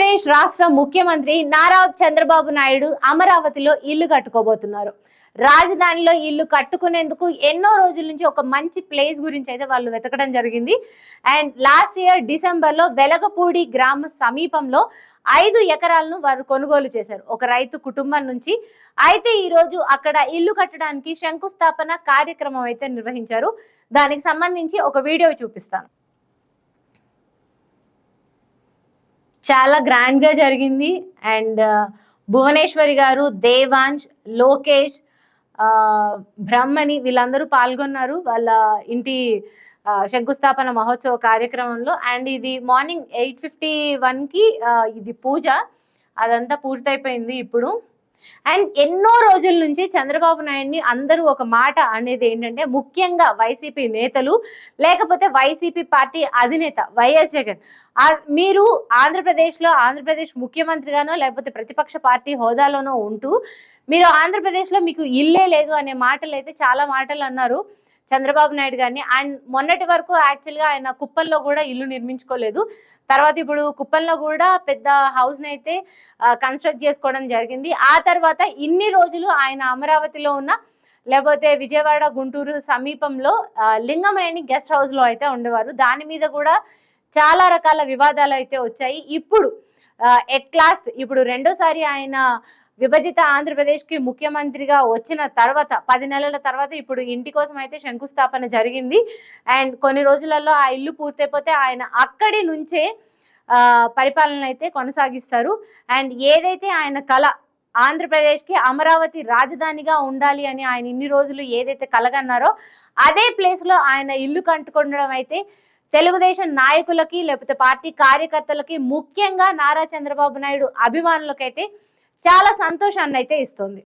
ఆంధ్రప్రదేశ్ రాష్ట్ర ముఖ్యమంత్రి నారా చంద్రబాబు నాయుడు అమరావతిలో ఇల్లు కట్టుకోబోతున్నారు. రాజధానిలో ఇల్లు కట్టుకునేందుకు ఎన్నో రోజుల నుంచి ఒక మంచి ప్లేస్ గురించి అయితే వాళ్ళు వెతకడం జరిగింది. అండ్ లాస్ట్ ఇయర్ డిసెంబర్లో వెలగపూడి గ్రామ సమీపంలో ఐదు ఎకరాలను వారు కొనుగోలు చేశారు. ఒక రైతు కుటుంబం నుంచి అయితే ఈరోజు అక్కడ ఇల్లు కట్టడానికి శంకుస్థాపన కార్యక్రమం అయితే నిర్వహించారు. దానికి సంబంధించి ఒక వీడియో చూపిస్తాను. చాలా గ్రాండ్గా జరిగింది. అండ్ uh, భువనేశ్వరి గారు దేవాంశ్ లోకేష్ బ్రహ్మని బ్రహ్మణి వీళ్ళందరూ పాల్గొన్నారు వాళ్ళ ఇంటి శంకుస్థాపన మహోత్సవ కార్యక్రమంలో. అండ్ ఇది మార్నింగ్ ఎయిట్ ఫిఫ్టీ వన్కి ఇది పూజ. అదంతా పూర్తయిపోయింది ఇప్పుడు. అండ్ ఎన్నో రోజుల నుంచి చంద్రబాబు నాయుడిని అందరూ ఒక మాట అనేది ఏంటంటే ముఖ్యంగా వైసీపీ నేతలు లేకపోతే వైసీపీ పార్టీ అధినేత వైఎస్ జగన్. మీరు ఆంధ్రప్రదేశ్లో ఆంధ్రప్రదేశ్ ముఖ్యమంత్రిగానో లేకపోతే ప్రతిపక్ష పార్టీ హోదాలోనో ఉంటూ మీరు ఆంధ్రప్రదేశ్లో మీకు ఇల్లే లేదు అనే మాటలు అయితే చాలా మాటలు అన్నారు. చంద్రబాబు నాయుడు గారిని. అండ్ మొన్నటి వరకు యాక్చువల్గా ఆయన కుప్పంలో కూడా ఇల్లు నిర్మించుకోలేదు. తర్వాత ఇప్పుడు కుప్పంలో కూడా పెద్ద హౌస్ని అయితే కన్స్ట్రక్ట్ చేసుకోవడం జరిగింది. ఆ తర్వాత ఇన్ని రోజులు ఆయన అమరావతిలో ఉన్న లేకపోతే విజయవాడ గుంటూరు సమీపంలో ఆ, లింగమనేని గెస్ట్ హౌస్లో అయితే ఉండేవారు. దాని మీద కూడా చాలా రకాల వివాదాలు అయితే వచ్చాయి. ఇప్పుడు ఎట్ లాస్ట్ ఇప్పుడు రెండోసారి ఆయన విభజిత ఆంధ్రప్రదేశ్కి ముఖ్యమంత్రిగా వచ్చిన తర్వాత పది నెలల తర్వాత ఇప్పుడు ఇంటి కోసం అయితే శంకుస్థాపన జరిగింది. అండ్ కొన్ని రోజులలో ఆ ఇల్లు పూర్తయిపోతే ఆయన అక్కడి నుంచే పరిపాలన అయితే కొనసాగిస్తారు. అండ్ ఏదైతే ఆయన కళ ఆంధ్రప్రదేశ్కి అమరావతి రాజధానిగా ఉండాలి అని ఆయన ఇన్ని రోజులు ఏదైతే కలగన్నారో అదే ప్లేస్లో ఆయన ఇల్లు కంటుకుండడం అయితే తెలుగుదేశం నాయకులకి లేకపోతే పార్టీ కార్యకర్తలకి ముఖ్యంగా నారా చంద్రబాబు నాయుడు అభిమానులకైతే చాలా సంతోషాన్ని అయితే ఇస్తుంది.